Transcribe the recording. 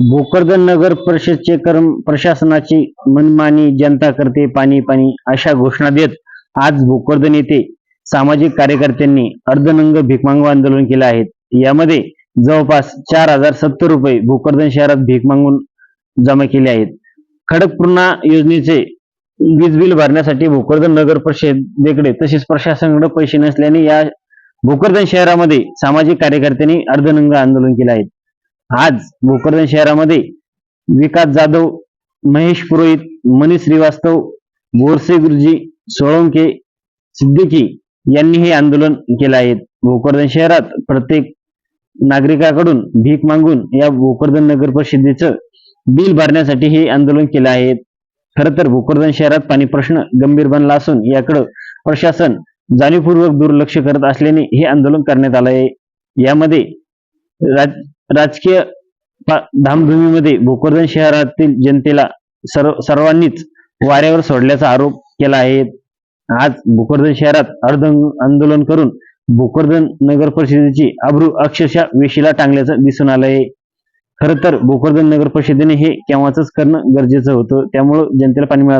भोकरदन नगर परिषदचे कर्म प्रशासनाची मनमानी जनता करते पाणी पाणी अशा घोषणा देत आज भोकरदन येथे सामाजिक कार्यकर्त्यांनी अर्धनंग भीकमांग आंदोलन केले आहेत यामध्ये जवळपास चार हजार सत्तर रुपये भोकरदन शहरात भीक मागून जमा केले आहेत. खडकपूर्णा योजनेचे वीज बिल भरण्यासाठी भोकरदन नगर परिषदेकडे तसेच प्रशासनाकडे पैसे नसल्याने या भोकरदन शहरामध्ये सामाजिक कार्यकर्त्यांनी अर्धनंग आंदोलन केले आहे. आज भोकरदन शहरामध्ये विकास जाधव महेश पुरोहित मनीष श्रीवास्तव बोरसे गुरुजी सोळंके सिद्दीकी यांनी हे आंदोलन केलं आहे. भोकरदन शहरात प्रत्येक नागरिकाकडून भीक मागून या भोकरदन नगर परिषदेचं बिल भरण्यासाठी हे आंदोलन केलं आहे. खरं तर भोकरदन शहरात पाणी प्रश्न गंभीर बनला असून याकडं प्रशासन जाणीवपूर्वक दुर्लक्ष करत असल्याने हे आंदोलन करण्यात आलं आहे. यामध्ये राज राजकीय पा- धामधुमीमध्ये भोकरदन शहरातील जनतेला सर्व सर्वांनीच वाऱ्यावर सोडल्याचा आरोप केला आहे. आज भोकरदन शहरात अर्ध आंदोलन करून भोकरदन नगर परिषदेची अब्रू अक्षरशः वेशीला टांगल्याचं दिसून आलंय खरं तर भोकरदन नगर परिषदेने हे केव्हाच करणं गरजेचं होतं. त्यामुळं जनतेला पाणी मिळालं